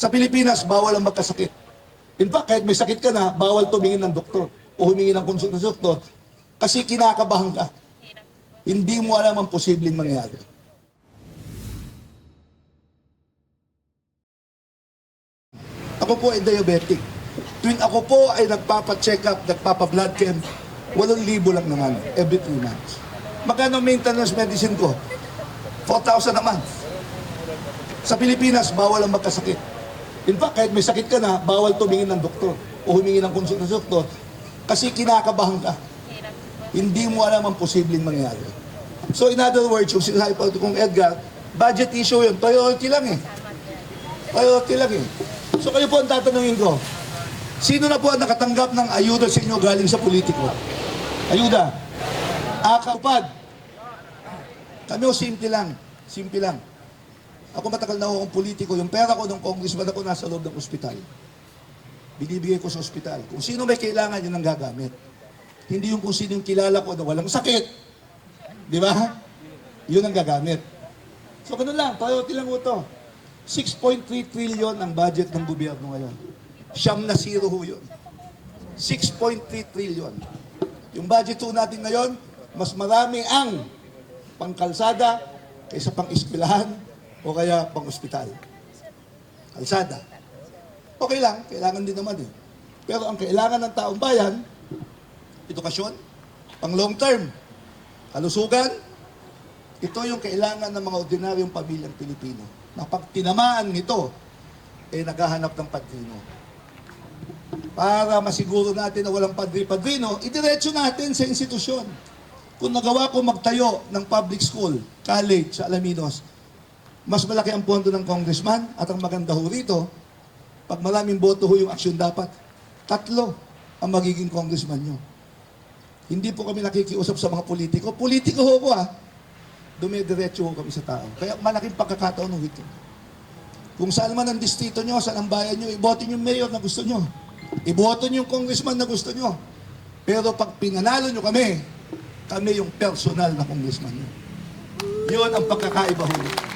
Sa Pilipinas, bawal ang magkasakit. In fact, kahit may sakit ka na, bawal tumingin ng doktor o humingi ng konsulta sa doktor kasi kinakabahan ka. Hindi mo alam ang posibleng mangyari. Ako po ay diabetic. Tuwing ako po ay nagpapa-check up, nagpapa-blood chem, 8,000 lang naman every 3 months. Magkano maintenance medicine ko? 4,000 a month. Sa Pilipinas, bawal ang magkasakit. In fact, kahit may sakit ka na, bawal tumingin ng doktor o humingi ng konsulta sa doktor kasi kinakabahan ka. Hindi mo alam ang posibleng mangyari. So in other words, yung sinasabi pa kong Edgar, budget issue yun. Priority lang eh. Priority lang eh. So kayo po ang tatanungin ko, sino na po ang nakatanggap ng ayuda sa inyo galing sa politiko? Ayuda. Ah, kapad. Kami o simple lang. Simple lang. Ako matagal na akong politiko. Yung pera ko ng congressman ako nasa loob ng ospital. Binibigay ko sa ospital. Kung sino may kailangan, yun ang gagamit. Hindi yung kung sino yung kilala ko na walang sakit. Di ba? Yun ang gagamit. So, ganun lang. Priority lang ito. 6.3 trillion ang budget ng gobyerno ngayon. Siyam na zero ho yun. 6.3 trillion. Yung budget po natin ngayon, mas marami ang pangkalsada kaysa pang-ispilahan o kaya pang-ospital. Kalsada. Okay lang, kailangan din naman eh. Pero ang kailangan ng taong bayan, edukasyon, pang long term, kalusugan, ito yung kailangan ng mga ordinaryong pamilyang Pilipino. Na pag tinamaan nito, eh naghahanap ng padrino. Para masiguro natin na walang padri-padrino, idiretso natin sa institusyon. Kung nagawa ko magtayo ng public school, college sa Alaminos, mas malaki ang pondo ng congressman at ang maganda ho rito, pag maraming boto ho yung aksyon dapat, tatlo ang magiging congressman nyo. Hindi po kami nakikiusap sa mga politiko. Politiko ho ko ah. Dumidiretso ho kami sa tao. Kaya malaking pagkakataon ho ito. Kung saan man ang distrito nyo, saan ang bayan nyo, iboto nyo yung mayor na gusto nyo. Iboto nyo yung congressman na gusto nyo. Pero pag pinanalo nyo kami, kami yung personal na congressman nyo. Yun ang pagkakaiba ho. nito.